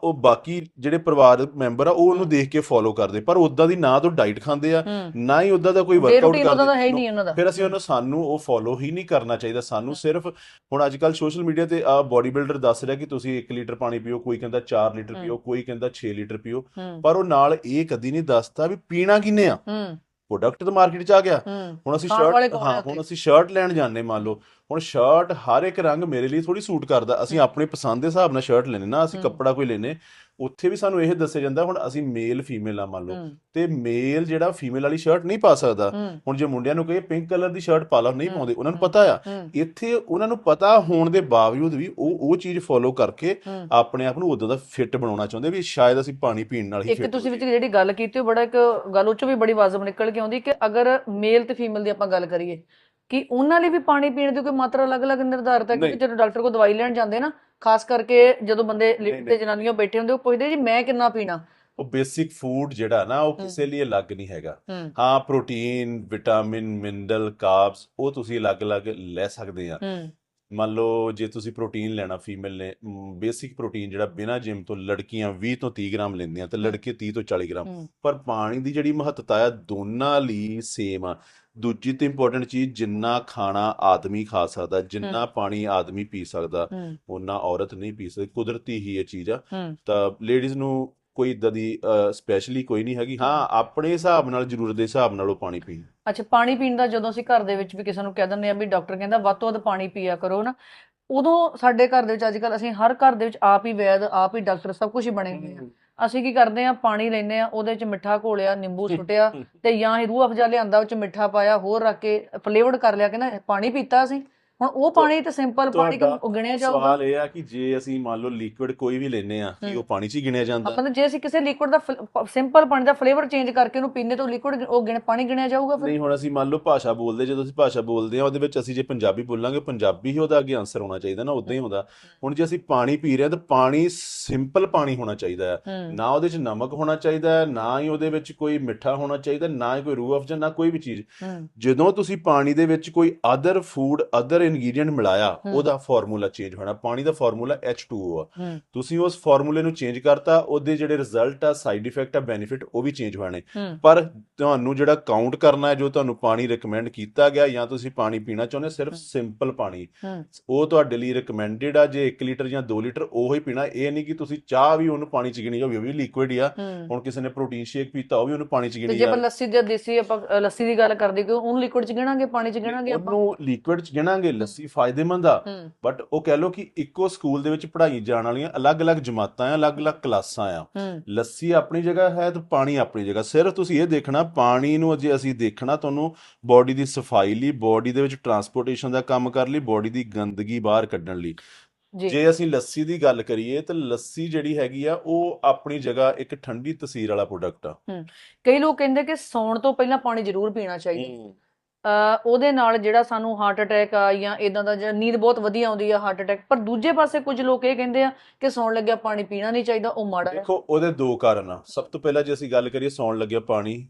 ਉਹ ਬਾਕੀ ਜਿਹੜੇ ਪਰਿਵਾਰਕ ਮੈਂਬਰ ਆ ਉਹ ਉਹਨੂੰ। ਦੇਖ ਕੇ ਫੋਲੋ ਕਰਦੇ ਪਰ ਉਦਾਂ ਦੀ ਨਾ ਤਾਂ ਡਾਈਟ ਖਾਂਦੇ ਆ ਨਾ ਹੀ ਉਦਾਂ ਦਾ ਕੋਈ ਵਰਕਆਊਟ ਕਰਦੇ ਨਹੀਂ ਉਹਨਾਂ ਦਾ ਫਿਰ ਅਸੀਂ ਉਹਨੂੰ ਸਾਨੂੰ ਉਹ ਫੋਲੋ ਹੀ ਨਹੀਂ ਕਰਨਾ ਚਾਹੀਦਾ ਸਾਨੂੰ। ਸਿਰਫ ਹੁਣ ਅੱਜ ਕੱਲ ਸੋਸ਼ਲ ਮੀਡੀਆ ਤੇ ਆ ਬਾਡੀ ਬਿਲਡਰ ਦੱਸ ਰਿਹਾ ਕਿ ਤੁਸੀਂ 1 ਲੀਟਰ ਪਾਣੀ ਪੀਓ ਕੋਈ ਕਹਿੰਦਾ 4 ਲੀਟਰ। ਪੀਓ ਕੋਈ ਕਹਿੰਦਾ 6 ਲੀਟਰ ਪੀਓ ਪਰ ਉਹ ਨਾਲ ਇਹ ਕਦੀ ਨਹੀਂ ਦੱਸਦਾ ਵੀ ਪੀਣਾ ਕਿੰਨੇ ਆ ਪ੍ਰੋਡਕਟ ਤਾਂ ਮਾਰਕੀਟ 'ਚ ਆ ਗਿਆ ਹੁਣ ਅਸੀਂ ਸ਼ਰਟ ਹਾਂ? ਹੁਣ ਅਸੀਂ ਸ਼ਰਟ ਲੈਣ ਜਾਂਦੇ ਮੰਨ ਲਓ ਹੁਣ ਸ਼ਰਟ ਹਰ ਇੱਕ ਰੰਗ ਮੇਰੇ ਲਈ ਥੋੜੀ ਸੂਟ ਕਰਦਾ। ਅਸੀਂ ਆਪਣੇ ਪਸੰਦ ਦੇ ਹਿਸਾਬ ਨਾਲ ਸ਼ਰਟ ਲੈਨੇ ਨਾ ਅਸੀਂ। ਕੱਪੜਾ ਕੋਈ ਲੈਨੇ ਉੱਥੇ ਵੀ ਸਾਨੂੰ ਇਹ ਦੱਸਿਆ ਜਾਂਦਾ ਹੁਣ ਅਸੀਂ ਮੇਲ ਫੀਮੇਲ ਆ ਮੰਨ ਲਓ ਤੇ ਮੇਲ ਜਿਹੜਾ ਫੀਮੇਲ ਵਾਲੀ ਸ਼ਰਟ ਨਹੀਂ ਪਾ ਸਕਦਾ। ਹੁਣ ਜੇ ਮੁੰਡਿਆਂ ਨੂੰ ਕਹੇ ਪਿੰਕ ਕਲਰ ਦੀ ਸ਼ਰਟ ਪਾ ਲਓ ਨਹੀਂ ਪਾਉਂਦੇ ਉਹਨਾਂ ਨੂੰ। ਪਤਾ ਆ। ਇੱਥੇ ਉਹਨਾਂ ਨੂੰ ਪਤਾ ਹੋਣ ਦੇ ਬਾਵਜੂਦ ਵੀ ਉਹ ਉਹ ਚੀਜ਼ ਫੋਲੋ ਕਰਕੇ ਆਪਣੇ ਆਪ ਨੂੰ ਉਦੋਂ ਦਾ ਫਿੱਟ ਬਣਾਉਣਾ ਚਾਹੁੰਦੇ ਵੀ ਸ਼ਾਇਦ ਅਸੀਂ ਪਾਣੀ ਪੀਣ ਨਾਲ ਹੀ ਇੱਕ ਤੁਸੀਂ ਵਿੱਚ ਜਿਹੜੀ ਗੱਲ ਕੀਤੀ ਉਹ ਬੜਾ ਇੱਕ ਗੱਲ ਉਹ ਚੋਂ ਵੀ ਬੜੀ ਵਾਜ਼ਬ ਨਿਕਲ ਕੇ ਆਉਂਦੀ ਕਿ ਅਗਰ ਮੇਲ ਤੇ ਫੀਮੇਲ ਦੀ ਆਪਾਂ ਗੱਲ ਕਰੀਏ ਕਿ ਉਹਨਾਂ ਲਈ ਵੀ ਪਾਣੀ ਪੀਣ ਦੀ ਕੋਈ ਮਾਤਰਾ ਅਲੱਗ-ਅਲੱਗ ਨਿਰਧਾਰਿਤ ਹੈ? ਕਿਉਂਕਿ ਨਹੀਂ। ਜਦੋਂ ਡਾਕਟਰ ਕੋਲ ਦਵਾਈ ਲੈਣ ਜਾਂਦੇ ਨਾ ਖਾਸ ਕਰਕੇ ਜਦੋਂ ਬੰਦੇ ਲਿਫਟ ਤੇ। ਜਨਾਨੀਆਂ ਬੈਠੇ ਹੁੰਦੇ ਉਹ ਪੁੱਛਦੇ ਜੀ ਮੈਂ ਕਿੰਨਾ ਪੀਣਾ? ਉਹ ਬੇਸਿਕ ਫੂਡ ਜਿਹੜਾ ਨਾ ਉਹ। ਕਿਸੇ ਲਈ ਅਲੱਗ ਨਹੀਂ ਹੈਗਾ। ਹੂੰ। ਪ੍ਰੋਟੀਨ ਵਿਟਾਮਿਨ ਮਿਨਰਲ ਕਾਰਬਸ ਉਹ ਤੁਸੀਂ ਅਲੱਗ-ਅਲੱਗ ਲੈ ਸਕਦੇ ਆ। ਮੰਨ ਲਓ ਜੇ ਤੁਸੀਂ ਪ੍ਰੋਟੀਨ ਲੈਣਾ ਫੀਮੇਲ ਨੇ ਬੇਸਿਕ ਪ੍ਰੋਟੀਨ ਜਿਹੜਾ ਬਿਨਾਂ ਜਿਮ ਤੋਂ ਲੜਕੀਆਂ 20 ਤੋਂ 30 ਗ੍ਰਾਮ ਲੈਂਦੀਆਂ ਤੇ ਲੜਕੇ 30 ਤੋਂ 40 ਗ੍ਰਾਮ। ਪਰ ਪਾਣੀ ਦੀ ਜਿਹੜੀ ਮਹੱਤਤਾ ਆ ਦੋਨਾਂ ਲਈ ਸੇਮ ਆ। ਦੂਜੀ ਤੇ ਇੰਪੋਰਟੈਂਟ ਚੀਜ਼ ਜਿੰਨਾ ਖਾਣਾ ਆਦਮੀ ਖਾ ਸਕਦਾ ਜਿੰਨਾ ਪਾਣੀ ਆਦਮੀ ਪੀ ਸਕਦਾ ਉਹਨਾਂ ਔਰਤ ਨਹੀਂ ਪੀ ਸਕਦੀ। ਕੁਦਰਤੀ ਹੀ ਇਹ ਚੀਜ਼ ਆ। ਤਾਂ ਲੇਡੀਜ਼ ਨੂੰ ਕੋਈ ਇਦਾਂ ਦੀ ਸਪੈਸ਼ਲੀ ਕੋਈ ਨਹੀਂ ਹੈਗੀ। ਹਾਂ ਆਪਣੇ ਹਿਸਾਬ ਨਾਲ ਜ਼ਰੂਰਤ ਦੇ ਹਿਸਾਬ ਨਾਲ ਉਹ ਪਾਣੀ ਪੀਣ। ਅੱਛਾ ਪਾਣੀ ਪੀਣ ਦਾ ਜਦੋਂ ਅਸੀਂ ਘਰ ਦੇ ਵਿੱਚ ਵੀ ਕਿਸੇ ਨੂੰ ਕਹਿ ਦਿੰਦੇ ਆ ਵੀ ਡਾਕਟਰ ਕਹਿੰਦਾ ਵੱਧ ਤੋਂ ਵੱਧ ਪਾਣੀ ਪੀਆ ਕਰੋ ਨਾ ਉਦੋਂ ਸਾਡੇ ਘਰ ਦੇ ਵਿੱਚ ਅੱਜ ਕੱਲ ਅਸੀਂ ਹਰ ਘਰ ਦੇ ਵਿੱਚ ਆਪ ਹੀ ਵੈਦ ਆਪ ਹੀ ਡਾਕਟਰ ਸਭ ਕੁਝ ਹੀ ਬਣੇ ਹੋਏ ਆ। ਅਸੀਂ ਕੀ ਕਰਦੇ ਆ ਪਾਣੀ ਲੈਨੇ ਆ ਉਹਦੇ ਵਿੱਚ ਮਿੱਠਾ ਘੋਲਿਆ ਨਿੰਬੂ ਸੁੱਟਿਆ ਤੇ ਜਾਂ ਹੀ ਰੂਹ ਅਫਜ਼ਾ ਲਿਆਂਦਾ ਉਹ ਚ ਮਿੱਠਾ ਪਾਇਆ ਹੋਰ ਰੱਖ ਕੇ ਫਲੇਵਰਡ ਕਰ ਲਿਆ ਕਹਿੰਦਾ ਪਾਣੀ ਪੀਤਾ ਅਸੀਂ? ਹੁਣ ਉਹ ਪਾਣੀ ਤੇ ਸਿੰਪਲ ਪਾਣੀ ਗਿਣਿਆ ਜਾਊਗਾ? ਸਵਾਲ ਇਹ ਆ ਕਿ ਜੇ ਅਸੀਂ ਮੰਨ ਲਓ ਲਿਕੁਇਡ ਕੋਈ ਵੀ ਲੈਨੇ ਆ ਕਿ। ਉਹ ਪਾਣੀ 'ਚ ਹੀ ਗਿਣਿਆ ਜਾਂਦਾ? ਆਪਾਂ ਜੇ ਅਸੀਂ ਕਿਸੇ ਲਿਕੁਇਡ ਦਾ ਸਿੰਪਲ ਪਾਣੀ ਦਾ ਫਲੇਵਰ ਚੇਂਜ ਕਰਕੇ ਉਹਨੂੰ ਪੀਨੇ ਤਾਂ ਲਿਕੁਇਡ ਉਹ ਗਿਣ ਪਾਣੀ ਗਿਣਿਆ ਜਾਊਗਾ ਫਿਰ? ਨਹੀਂ ਹੁਣ ਅਸੀਂ ਮੰਨ ਲਓ ਭਾਸ਼ਾ ਬੋਲਦੇ ਜਦੋਂ ਅਸੀਂ ਭਾਸ਼ਾ ਬੋਲਦੇ ਆ ਉਹਦੇ ਵਿੱਚ ਅਸੀਂ ਜੇ ਪੰਜਾਬੀ ਬੋਲਾਂਗੇ ਪੰਜਾਬੀ ਹੀ ਉਹਦਾ ਅੱਗੇ ਆਨਸਰ ਹੋਣਾ ਚਾਹੀਦਾ ਨਾ ਉਦਾਂ ਹੀ ਹੁੰਦਾ। ਹੁਣ ਜੇ ਅਸੀਂ ਪਾਣੀ ਪੀ ਰਹੇ ਹਾਂ ਤਾਂ ਪਾਣੀ ਸਿੰਪਲ ਪਾਣੀ ਹੋਣਾ ਚਾਹੀਦਾ ਹੈ। ਨਾ ਉਹਦੇ 'ਚ ਨਮਕ ਹੋਣਾ ਚਾਹੀਦਾ ਹੈ ਨਾ ਹੀ ਉਹਦੇ ਵਿੱਚ ਕੋਈ ਮਿੱਠਾ ਹੋਣਾ ਚਾਹੀਦਾ ਨਾ ਹੀ ਕੋਈ ਰੂਹ ਅਫਜ਼ਾ ਨਾ ਕੋਈ ਵੀ ਚੀਜ਼। ਜਦੋਂ ਤੁਸੀਂ ਪਾਣੀ ਦੇ ਵਿੱਚ ਕੋਈ ਅਦਰ ਫੂਡ ਅਦਰ ਇਨਗਰੀਡੀਐਂਟ ਮਿਲਾਇਆ ਉਹਦਾ ਫਾਰਮੂਲਾ ਚੇਂਜ ਹੋਣਾ। ਪਾਣੀ ਦਾ ਫਾਰਮੂਲਾ H2O ਆ। ਤੁਸੀਂ ਉਸ ਫਾਰਮੂਲੇ ਨੂੰ ਚੇਂਜ ਕਰਤਾ ਉਹਦੇ ਜਿਹੜੇ ਰਿਜ਼ਲਟ ਆ ਸਾਈਡ ਇਫੈਕਟ ਆ ਬੈਨੀਫਿਟ ਉਹ ਵੀ ਚੇਂਜ ਹੋਣੇ ਪਰ ਤੁਹਾਨੂੰ ਜਿਹੜਾ ਕਾਊਂਟ ਕਰਨਾ ਹੈ ਜੋ ਤੁਹਾਨੂੰ ਪਾਣੀ ਰეკਮੈਂਡ ਕੀਤਾ ਗਿਆ ਜਾਂ ਤੁਸੀਂ ਪਾਣੀ ਪੀਣਾ ਚਾਹੁੰਦੇ ਸਿਰਫ ਸਿੰਪਲ ਪਾਣੀ। ਉਹ ਤੁਹਾਡੇ ਲਈ ਰეკਮੈਂਡਡ ਆ ਜੇ 1 ਲੀਟਰ ਜਾਂ 2 ਲੀਟਰ ਉਹ ਹੀ ਪੀਣਾ ਇਹ ਨਹੀਂ ਕਿ ਤੁਸੀਂ ਚਾਹ ਵੀ ਉਹਨੂੰ ਪਾਣੀ ਚ ਗਿਣੀ ਜਾਓ ਵੀ ਲਿਕੁਇਡ ਆ। ਹੁਣ ਕਿਸੇ ਨੇ ਪ੍ਰੋਟੀਨ ਸ਼ੇਕ ਪੀਤਾ ਉਹ ਵੀ ਉਹਨੂੰ ਪਾਣੀ ਚ ਗਿਣੀ ਜਾ ਜੇ ਲੱਸੀ ਜਾਂ ਦੇਸੀ ਆਪਾਂ ਲੱਸੀ ਦੀ ਗੱਲ ਕਰਦੇ ਕਿ ਉਹਨੂੰ ਲਿਕੁਇਡ ਚ ਗਿਣਾਂਗੇ ਪਾਣੀ ਚ ਗਿਣਾਂਗੇ ਆਪਾਂ? ਉਹਨੂੰ ਲਿਕੁਇਡ ਚ ਗਿਣਾਂਗੇ ਲੱਸੀ ਫਾਇਦੇਮੰਦ ਆ। ਬਟ ਉਹ ਕਹਿ ਲਓ ਕਿ ਇੱਕੋ ਸਕੂਲ ਦੇ ਵਿੱਚ ਪੜ੍ਹਾਈ ਜਾਣ ਵਾਲੀਆਂ ਅਲੱਗ-ਅਲੱਗ ਜਮਾਤਾਂ ਆ ਅਲੱਗ-ਅਲੱਗ ਕਲਾਸਾਂ ਆ। ਲੱਸੀ ਆਪਣੀ ਜਗ੍ਹਾ ਹੈ ਤੇ ਪਾਣੀ ਆਪਣੀ ਜਗ੍ਹਾ। ਸਿਰਫ ਤੁਸੀਂ ਇਹ ਦੇਖਣਾ ਪਾਣੀ ਨੂੰ ਜੇ ਅਸੀਂ ਦੇਖਣਾ ਤੁਹਾਨੂੰ ਬਾਡੀ ਦੀ ਸਫ਼ਾਈ ਲਈ ਬਾਡੀ ਦੇ ਵਿੱਚ ਟਰਾਂਸਪੋਰਟੇਸ਼ਨ ਦਾ ਕੰਮ ਕਰ ਲਈ ਬਾਡੀ ਦੀ ਗੰਦਗੀ ਬਾਹਰ ਕੱਢਣ ਲਈ। ਜੀ। ਅਸੀਂ ਲੱਸੀ ਦੀ ਗੱਲ ਕਰੀਏ ਤਾਂ ਲੱਸੀ ਜਿਹੜੀ ਹੈਗੀ ਆ ਉਹ ਆਪਣੀ ਜਗ੍ਹਾ ਇੱਕ ਠੰਡੀ ਤਸੀਰ ਵਾਲਾ ਪ੍ਰੋਡਕਟ ਆ। ਕਈ ਲੋਕ ਕਹਿੰਦੇ ਕਿ ਸੌਣ ਤੋਂ ਪਹਿਲਾਂ ਪਾਣੀ ਜ਼ਰੂਰ ਪੀਣਾ ਚਾਹੀਦਾ। ਉਹਦੇ ਨਾਲ ਜਿਹੜਾ ਸਾਨੂੰ ਹਾਰਟ ਅਟੈਕ ਆ ਜਾਂ ਇਦਾਂ ਦਾ ਜਾਂ ਨੀਂਦ ਬਹੁਤ ਵਧੀਆ ਆਉਂਦੀ ਆ ਹਾਰਟ ਅਟੈਕ ਪਰ ਦੂਜੇ ਪਾਸੇ ਕੁਝ ਲੋਕ ਇਹ ਕਹਿੰਦੇ ਆ ਕਿ ਸੌਣ ਲੱਗਿਆ ਪਾਣੀ ਪੀਣਾ ਨਹੀਂ ਚਾਹੀਦਾ ਉਹ ਮਾੜਾ ਹੈ। ਦੇਖੋ ਉਹਦੇ ਦੋ ਕਾਰਨ ਆ। ਸਭ ਤੋਂ ਪਹਿਲਾਂ ਜੇ ਅਸੀਂ ਗੱਲ ਕਰੀਏ ਸੌਣ ਲੱਗਿਆ ਪਾਣੀ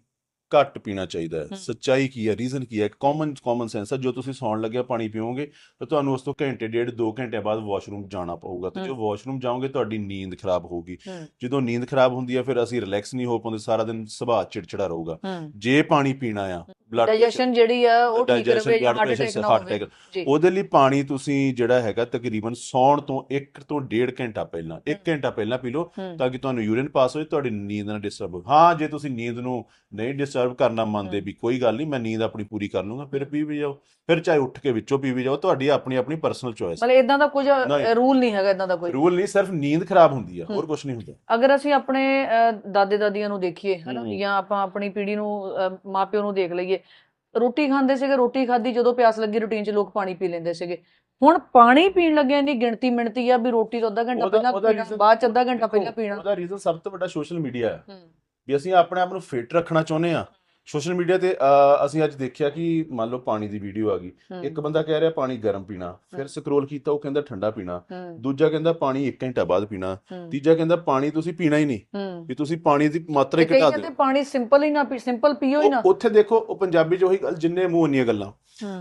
ਘੱਟ ਪੀਣਾ ਚਾਹੀਦਾ ਹੈ। ਸੱਚਾਈ ਕੀ ਹੈ? ਰੀਜ਼ਨ ਕੀ ਹੈ? ਕਾਮਨ ਕਾਮਨ ਸੈਂਸ ਹੈ ਜੋ ਤੁਸੀਂ ਸੌਣ ਲੱਗਿਆ ਪਾਣੀ ਪੀਓਗੇ ਤਾਂ ਤੁਹਾਨੂੰ ਉਸ ਤੋਂ ਘੰਟੇ ਡੇਢ 2 ਘੰਟੇ ਬਾਅਦ ਵਾਸ਼ਰੂਮ ਜਾਣਾ ਪਊਗਾ। ਤੇ ਜੋ। ਵਾਸ਼ਰੂਮ ਜਾਓਗੇ ਤੁਹਾਡੀ ਨੀਂਦ ਖਰਾਬ ਹੋਊਗੀ। ਜਦੋਂ ਨੀਂਦ ਖਰਾਬ ਹੁੰਦੀ ਹੈ ਫਿਰ ਅਸੀਂ ਰਿਲੈਕਸ ਨਹੀਂ ਹੋ ਪਾਉਂਦੇ। ਸਾਰਾ ਦਿਨ ਸੁਭਾਅ ਚਿੜਚਿੜਾ ਰਹੂਗਾ। ਜੇ ਪਾਣੀ ਪੀਣਾ ਆ ਬਲੱਡ ਡਾਈਜੈਸ਼ਨ ਜਿਹੜੀ ਆ ਉਹ ਠੀਕ ਰਵੇ ਹਾਰਟ ਅਟੈਕ ਨਾ ਹੋਵੇ ਉਹਦੇ ਲਈ ਪਾਣੀ ਤੁਸੀਂ ਜਿਹੜਾ ਹੈਗਾ ਤਕਰੀਬਨ ਸੌਣ ਤੋਂ 1 ਤੋਂ 1.5 ਘੰਟਾ ਪਹਿਲਾਂ 1 ਹਮ। ਘੰਟਾ ਪਹਿਲਾਂ ਪੀ ਲਓ ਤਾਂ ਕਿ ਤੁਹਾਨੂੰ ਯੂਰਿਨ ਪਾਸ ਹੋਏ ਤੁਹਾਡੀ ਨੀਂਦ ਨਾ ਡਿਸਟਰਬ ਹੋਵੇ ਹਾਂ ਜੇ ਤੁਸੀਂ ਨੀਂਦ ਨੂੰ ਨਹੀਂ ਡਿਸਟਰਬ ਕਰਨਾ ਮੰਨਦੇ। ਵੀ ਕੋਈ ਗੱਲ ਨਹੀਂ ਮੈਂ ਨੀਂਦ ਆਪਣੀ ਪੂਰੀ ਕਰ ਲੂੰਗਾ ਫਿਰ ਪੀ ਵੀ ਜਾਓ ਫਿਰ ਚਾਹੇ ਉੱਠ ਕੇ ਵਿੱਚੋਂ ਪੀ ਵੀ ਜਾਓ ਤੁਹਾਡੀ ਆਪਣੀ ਆਪਣੀ ਪਰਸਨਲ ਚੋਇਸ ਮਤਲਬ ਇਦਾਂ ਦਾ ਕੁਝ। ਰੂਲ ਨਹੀਂ ਹੈਗਾ ਇਦਾਂ ਦਾ ਕੋਈ ਰੂਲ ਨਹੀਂ ਸਿਰਫ ਨੀਂਦ ਖਰਾਬ ਹੁੰਦੀ ਆ ਹੋਰ। ਕੁਝ ਨਹੀਂ ਹੁੰਦਾ ਅਗਰ ਅਸੀਂ ਆਪਣੇ ਦਾਦੇ ਦਾਦੀਆਂ ਨੂੰ ਦੇਖੀਏ ਹਨਾ। ਜਾਂ ਆਪਾਂ ਆਪਣੀ ਪੀੜ੍ਹੀ ਨੂੰ ਮਾਪਿਓ ਨੂੰ ਦੇਖ ਲਈਏ ਰੋਟੀ ਖਾਂਦੇ ਸੀਗੇ ਰੋਟੀ ਖਾਧੀ ਜਦੋਂ ਪਿਆਸ ਲੱਗੀ ਰੂਟੀਨ 'ਚ ਲੋਕ ਪਾਣੀ ਪੀ ਲੈਂਦੇ ਸੀਗੇ। ਹੁਣ ਪਾਣੀ ਪੀਣ ਲੱਗਿਆਂ ਦੀ ਗਿਣਤੀ ਮਿਣਤੀ ਆ ਵੀ ਰੋਟੀ ਤੋਂ ਅੱਧਾ ਘੰਟਾ ਪਹਿਲਾਂ ਪੀਣਾ ਬਾਅਦ 'ਚ ਅੱਧਾ ਘੰਟਾ ਪਹਿਲਾਂ ਪੀਣਾ। ਉਹਦਾ ਰੀਜ਼ਨ ਸਭ ਤੋਂ ਵੱਡਾ ਸੋਸ਼ਲ ਮੀਡੀਆ ਹੂੰ। ਵੀ ਅਸੀਂ ਆਪਣੇ ਆਪ ਨੂੰ ਫਿਟ ਰੱਖਣਾ ਚਾਹੁੰਦੇ ਆ। ਸੋਸ਼ਲ ਮੀਡੀਆ ਤੇ ਅਸੀਂ ਅੱਜ ਦੇਖਿਆ ਕਿ ਮੰਨ ਲਓ ਪਾਣੀ ਦੀ ਵੀਡੀਓ ਆ ਗਈ। ਇੱਕ ਬੰਦਾ ਕਹਿ ਰਿਹਾ ਪਾਣੀ ਗਰਮ ਪੀਣਾ ਫਿਰ। ਸਕਰੋਲ ਕੀਤਾ ਉਹ ਕਹਿੰਦਾ ਠੰਡਾ ਪੀਣਾ। ਦੂਜਾ ਕਹਿੰਦਾ ਪਾਣੀ 1 ਘੰਟਾ ਬਾਅਦ ਪੀਣਾ। ਤੀਜਾ ਕਹਿੰਦਾ ਪਾਣੀ ਤੁਸੀਂ ਪੀਣਾ ਹੀ ਨਹੀਂ। ਵੀ ਤੁਸੀਂ ਪਾਣੀ ਦੀ ਮਾਤਰਾ ਘਟਾ ਕਹਿੰਦੇ ਦਿਓ। ਪਾਣੀ ਸਿੰਪਲ ਹੀ ਨਾ ਪੀ ਸਿੰਪਲ ਪੀਓ ਹੀ ਨਾ। ਉੱਥੇ ਦੇਖੋ ਉਹ ਪੰਜਾਬੀ ਚ ਉਹੀ ਗੱਲ ਜਿੰਨੇ ਮੂੰਹ ਉਨੀਆਂ ਗੱਲਾਂ।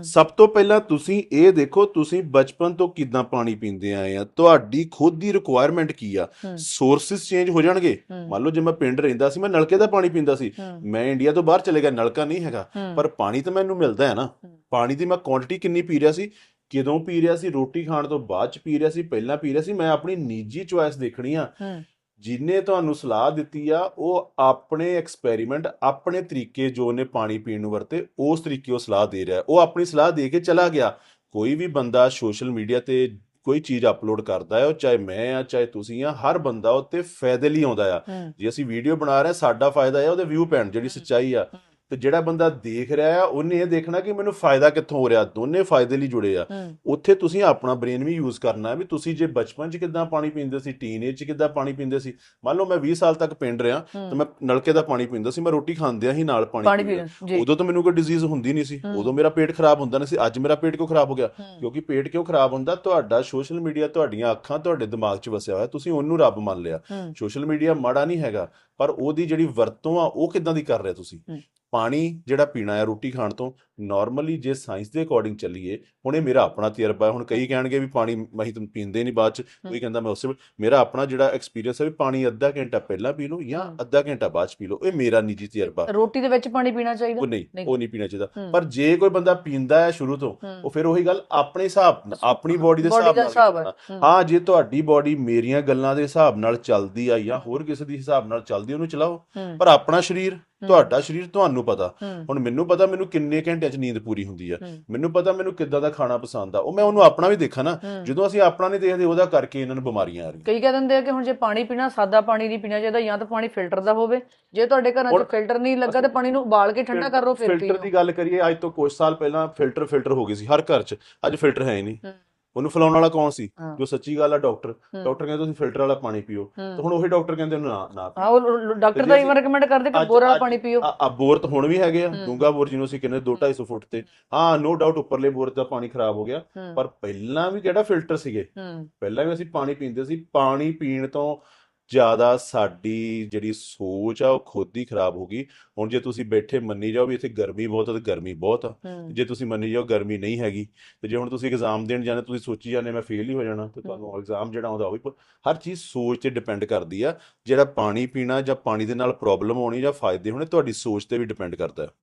ਸਭ ਤੋਂ ਪਹਿਲਾਂ ਤੁਸੀਂ ਇਹ ਦੇਖੋ ਤੁਸੀਂ ਬਚਪਨ ਤੋਂ ਕਿਦਾਂ ਪਾਣੀ ਪੀਂਦੇ ਆਏ ਆ ਤੁਹਾਡੀ ਖੁਦ ਦੀ ਰਿਕੁਆਇਰਮੈਂਟ ਕੀ ਆ? ਸੋਰਸਸ ਚੇਂਜ ਹੋ ਜਾਣਗੇ। ਮੰਨ ਲਓ ਜੇ ਮੈਂ ਪਿੰਡ ਰਹਿੰਦਾ ਸੀ ਮੈਂ ਨਲਕੇ ਦਾ ਪਾਣੀ ਪੀਂਦਾ ਸੀ। ਮੈਂ ਇੰਡੀਆ ਤੋਂ ਬਾਹਰ ਚਲੇ ਗਿਆ ਨਲਕਾ ਨਹੀਂ ਹੈਗਾ। ਪਰ ਪਾਣੀ ਤਾਂ ਮੈਨੂੰ ਮਿਲਦਾ ਹੈ ਨਾ। ਪਾਣੀ ਦੀ ਮੈਂ ਕੁਆਂਟੀਟੀ ਕਿੰਨੀ ਪੀ ਰਿਹਾ ਸੀ? ਕਦੋਂ ਪੀ ਰਿਹਾ ਸੀ? ਰੋਟੀ ਖਾਣ ਤੋਂ ਬਾਅਦ ਚ ਪੀ ਰਿਹਾ ਸੀ? ਪਹਿਲਾਂ ਪੀ ਰਿਹਾ ਸੀ? ਮੈਂ ਆਪਣੀ ਨਿੱਜੀ ਚੁਆਇਸ ਦੇਖਣੀ ਆ। ਜਿਨੇ ਤੁਹਾਨੂੰ ਸਲਾਹ ਦਿੱਤੀ ਆ ਉਹ ਆਪਣੇ ਐਕਸਪੈਰੀਮੈਂਟ ਆਪਣੇ ਤਰੀਕੇ ਜੋ ਨੇ ਪਾਣੀ ਪੀਣ ਨੂੰ ਵਰਤੇ ਉਸ ਤਰੀਕੇ ਉਹ ਸਲਾਹ ਦੇ ਰਿਹਾ। ਉਹ ਆਪਣੀ ਸਲਾਹ ਦੇ ਕੇ ਚਲਾ ਗਿਆ। ਕੋਈ ਵੀ ਬੰਦਾ ਸੋਸ਼ਲ ਮੀਡੀਆ ਤੇ ਕੋਈ ਚੀਜ਼ ਅਪਲੋਡ ਕਰਦਾ ਹੈ ਉਹ ਚਾਹੇ ਮੈਂ ਆ ਚਾਹੇ ਤੁਸੀਂ ਆ ਹਰ ਬੰਦਾ ਉੱਤੇ ਫਾਇਦੇ ਲਈ ਆਉਂਦਾ ਆ। ਜੇ ਅਸੀਂ ਵੀਡੀਓ ਬਣਾ ਰਹੇ ਸਾਡਾ ਫਾਇਦਾ ਹੈ ਉਹਦੇ ਵਿਊ ਪੈਣ ਜਿਹੜੀ। ਸੱਚਾਈ ਆ। ਤੇ ਜਿਹੜਾ ਬੰਦਾ ਦੇਖ ਰਿਹਾ ਆ ਉਹਨੇ ਇਹ ਦੇਖਣਾ ਕਿ ਮੈਨੂੰ ਫਾਇਦਾ ਕਿੱਥੋਂ ਹੋ ਰਿਹਾ ਦੋਨੇ ਫਾਇਦੇ ਲਈ ਜੁੜੇ ਆ। ਹੂੰ। ਉੱਥੇ ਤੁਸੀਂ ਆਪਣਾ ਬ੍ਰੇਨ ਵੀ ਯੂਜ਼ ਕਰਨਾ ਹੈ ਵੀ ਤੁਸੀਂ ਜੇ ਬਚਪਨ 'ਚ ਕਿੱਦਾਂ ਪਾਣੀ ਪੀਂਦੇ ਸੀ ਟੀਨੇਜ 'ਚ ਕਿੱਦਾਂ ਪਾਣੀ ਪੀਂਦੇ ਸੀ ਮੰਨ ਲਓ ਮੈਂ 20 ਸਾਲ ਤੱਕ ਪਿੰਡ ਰਿਹਾ ਤਾਂ ਹੂੰ ਮੈਂ ਨਲਕੇ ਦਾ ਪਾਣੀ ਪੀਂਦਾ ਸੀ ਮੈਂ ਰੋਟੀ ਖਾਂਦਿਆਂ ਹੀ ਨਾਲ ਪਾਣੀ ਪੀਂਦਾ ਉਦੋਂ ਤਾਂ ਮੈਨੂੰ ਕੋਈ ਡਿਜ਼ੀਜ਼ ਹੁੰਦੀ ਨਹੀਂ ਸੀ। ਉਦੋਂ ਮੇਰਾ ਪੇਟ ਖਰਾਬ ਹੁੰਦਾ ਨਹੀਂ ਸੀ ਅੱਜ ਮੇਰਾ ਪੇਟ ਕਿਉਂ ਖਰਾਬ ਹੋ ਗਿਆ? ਹੂੰ। ਕਿਉਂਕਿ ਪੇਟ ਕਿਉਂ ਖਰਾਬ ਹੁੰਦਾ? ਤੁਹਾਡਾ ਸੋਸ਼ਲ ਮੀਡੀਆ ਤੁਹਾਡੀਆਂ ਅੱਖਾਂ ਤੁਹਾਡੇ ਦਿਮਾਗ 'ਚ ਵਸਿਆ ਹੋਇਆ ਤੁਸੀਂ ਉਹਨੂੰ ਰੱਬ ਮੰਨ ਲਿਆ। ਹੂੰ। ਸੋਸ਼ਲ ਮੀਡੀਆ ਮਾੜਾ ਨਹੀਂ ਹੈਗਾ ਪਰ ਉਹਦੀ ਜਿਹੜੀ ਵਰਤੋਂ ਆ ਉਹ ਕਿੱਦਾਂ ਦੀ ਕਰ ਰਹੇ ਤੁਸੀਂ। ਪਾਣੀ ਜਿਹੜਾ ਪੀਣਾ ਹੈ ਰੋਟੀ ਖਾਣ ਤੋਂ ਨਾਰਮਲੀ ਜੇ ਸਾਇੰਸ ਦੇ ਅਕੋਰਡਿੰਗ ਚੱਲੀਏ ਹੁਣ ਇਹ ਮੇਰਾ ਆਪਣਾ ਤਜਰਬਾ ਹੈ ਹੁਣ ਕਈ ਕਹਿਣਗੇ ਵੀ ਪਾਣੀ ਮਹੀਂ ਤੁਮ ਪੀਂਦੇ ਨਹੀਂ ਬਾਅਦ ਚ ਕੋਈ ਕਹਿੰਦਾ ਮੈਂ ਉਸੇ ਮੇਰਾ ਆਪਣਾ ਜਿਹੜਾ ਐਕਸਪੀਰੀਅੰਸ ਹੈ ਵੀ ਪਾਣੀ ਅੱਧਾ ਘੰਟਾ ਪਹਿਲਾਂ ਪੀ ਲਓ ਜਾਂ। ਅੱਧਾ ਘੰਟਾ ਬਾਅਦ ਚ ਪੀ ਲਓ ਇਹ ਮੇਰਾ ਨਿੱਜੀ ਤਜਰਬਾ। ਰੋਟੀ ਦੇ ਵਿੱਚ ਪਾਣੀ ਪੀਣਾ ਚਾਹੀਦਾ? ਉਹ ਨਹੀਂ। ਉਹ ਨਹੀਂ ਪੀਣਾ ਚਾਹੀਦਾ। ਪਰ ਜੇ ਕੋਈ ਬੰਦਾ ਪੀਂਦਾ ਹੈ ਸ਼ੁਰੂ ਤੋਂ। ਉਹ ਫਿਰ ਉਹੀ ਗੱਲ ਆਪਣੇ ਹਿਸਾਬ ਨਾਲ ਆਪਣੀ ਬੋਡੀ ਦੇ ਹਿਸਾਬ ਨਾਲ ਹੈ। ਜੇ ਤੁਹਾਡੀ ਬੋਡੀ ਮੇਰੀਆਂ ਗੱਲਾਂ ਦੇ ਹਿਸਾਬ ਨਾਲ ਚੱਲਦੀ ਆ ਜਾਂ ਹੋਰ ਕਿਸੇ ਦੀ ਹਿਸਾਬ ਨਾਲ ਚੱਲਦੀ ਉਹਨੂੰ ਚਲਾਓ। ਪਰ ਆਪਣਾ ਸਰੀਰ ਤੁਹਾਡਾ ਸਰੀਰ ਤੁਹਾਨੂੰ ਪਤਾ। ਹੁਣ ਮੈਨੂੰ ਪਤਾ ਮੈਨੂੰ ਕਿੰਨੇ ਘੰਟਿਆਂ 'ਚ ਨੀਂਦ ਪੂਰੀ ਹੁੰਦੀ ਆ। ਮੈਨੂੰ ਪਤਾ ਮੈਨੂੰ ਕਿੱਦਾਂ ਦਾ ਖਾਣਾ ਪਸੰਦ ਆ। ਉਹ ਮੈਂ ਉਹਨੂੰ ਆਪਣਾ ਵੀ ਦੇਖਾਂ ਨਾ। ਜਦੋਂ ਅਸੀਂ ਆਪਣਾ ਨਹੀਂ ਦੇਖਦੇ ਉਹਦਾ ਕਰਕੇ ਇਹਨਾਂ ਨੂੰ ਬਿਮਾਰੀਆਂ ਆ ਰਹੀਆਂ। ਕਈ ਕਹਿ ਦਿੰਦੇ ਆ ਕਿ ਹੁਣ ਜੇ ਪਾਣੀ ਪੀਣਾ ਸਾਦਾ ਪਾਣੀ ਨਹੀਂ ਪੀਣਾ ਚਾਹੀਦਾ ਜਾਂ ਤਾਂ ਪਾਣੀ ਫਿਲਟਰ ਦਾ ਹੋਵੇ। ਜੇ ਤੁਹਾਡੇ ਘਰਾਂ 'ਚ ਫਿਲਟਰ ਨਹੀਂ ਲੱਗਾ ਤੇ ਪਾਣੀ ਨੂੰ ਉਬਾਲ ਕੇ ਠੰਡਾ ਕਰ ਫਿਲਟਰ ਦੀ ਗੱਲ ਕਰੀਏ ਅੱਜ ਤੋਂ ਕੁਝ ਸਾਲ ਪਹਿਲਾਂ ਫਿਲਟਰ ਫਿਲਟਰ ਹੋ ਗਏ ਸੀ ਹਰ ਘਰ 'ਚ। ਅੱਜ ਫਿਲਟਰ ਹੈ ਹੀ ਨਹੀਂ। ਉਹਨੂੰ ਫਲਾਉਣ ਵਾਲਾ ਕੌਣ ਸੀ? ਹਾਂ। ਜੋ ਸੱਚੀ ਗੱਲ ਆ ਡਾਕਟਰ। ਹੂੰ। ਡਾਕਟਰ ਕਹਿੰਦੇ ਤੁਸੀਂ ਫਿਲਟਰ ਵਾਲਾ ਪਾਣੀ ਪੀਓ। ਤੇ ਹੁਣ ਉਹੀ ਡਾਕਟਰ ਕਹਿੰਦੇ ਨਾ ਨਾ ਹਾਂ ਉਹ ਡਾਕਟਰ ਤੇ ਇਵੇਂ ਰეკਮੈਂਡ ਕਰਦੇ ਕਿ ਅੱਜ- ਬੋਰ ਵਾਲਾ ਅੱਜ- ਪਾਣੀ ਪੀਓ। ਆ ਆ ਬੋਰ ਤਾਂ ਹੁਣ ਵੀ ਹੈਗੇ ਆ। ਹੂੰ। ਡੂੰਗਾ ਬੋਰ ਜਿਹਨੂੰ ਅਸੀਂ ਕਹਿੰਦੇ 2 250 ਫੁੱਟ ਤੇ। ਹਾਂ। ਨੋ ਡਾਊਟ ਉੱਪਰਲੇ ਬੋਰ ਦਾ ਪਾਣੀ ਖਰਾਬ ਹੋ ਗਿਆ। ਹੂੰ। ਪਰ ਪਹਿਲਾਂ ਵੀ ਕਿਹੜਾ ਫਿਲਟਰ ਸੀਗੇ? ਹੂੰ। ਪਹਿਲਾਂ ਵੀ ਅਸੀਂ ਪਾਣੀ ਪੀਂਦੇ ਸੀ। ਪਾਣੀ ਪੀਣ ਤੋਂ ਜ਼ਿਆਦਾ ਸਾਡੀ ਜਿਹੜੀ ਸੋਚ ਆ ਉਹ ਖੁਦ ਹੀ ਖਰਾਬ ਹੋ ਗਈ। ਹੁਣ ਜੇ ਤੁਸੀਂ ਬੈਠੇ ਮੰਨੀ ਜਾਓ ਵੀ ਇੱਥੇ ਗਰਮੀ ਬਹੁਤ ਆ ਤੇ ਗਰਮੀ ਬਹੁਤ ਆ। ਜੇ ਤੁਸੀਂ ਮੰਨੀ ਜਾਓ ਗਰਮੀ ਨਹੀਂ ਹੈਗੀ ਤੇ ਜੇ ਹੁਣ ਤੁਸੀਂ ਐਗਜ਼ਾਮ ਦੇਣ ਜਾਂਦੇ ਤੁਸੀਂ ਸੋਚੀ ਜਾਂਦੇ ਮੈਂ ਫੇਲ ਹੀ ਹੋ ਜਾਣਾ ਤੇ ਤੁਹਾਨੂੰ ਐਗਜ਼ਾਮ ਜਿਹੜਾ ਆਉਂਦਾ ਉਹ ਵੀ ਹਰ ਚੀਜ਼ ਸੋਚ ਤੇ ਡਿਪੈਂਡ ਕਰਦੀ ਆ। ਜਿਹੜਾ ਪਾਣੀ ਪੀਣਾ ਜਾਂ ਪਾਣੀ ਦੇ ਨਾਲ ਪ੍ਰੋਬਲਮ ਹੋਣੀ ਜਾਂ ਫਾਇਦੇ ਹੋਣੇ ਤੁਹਾਡੀ ਸੋਚ ਤੇ ਵੀ ਡਿਪੈਂਡ ਕਰਦਾ। ਹੈ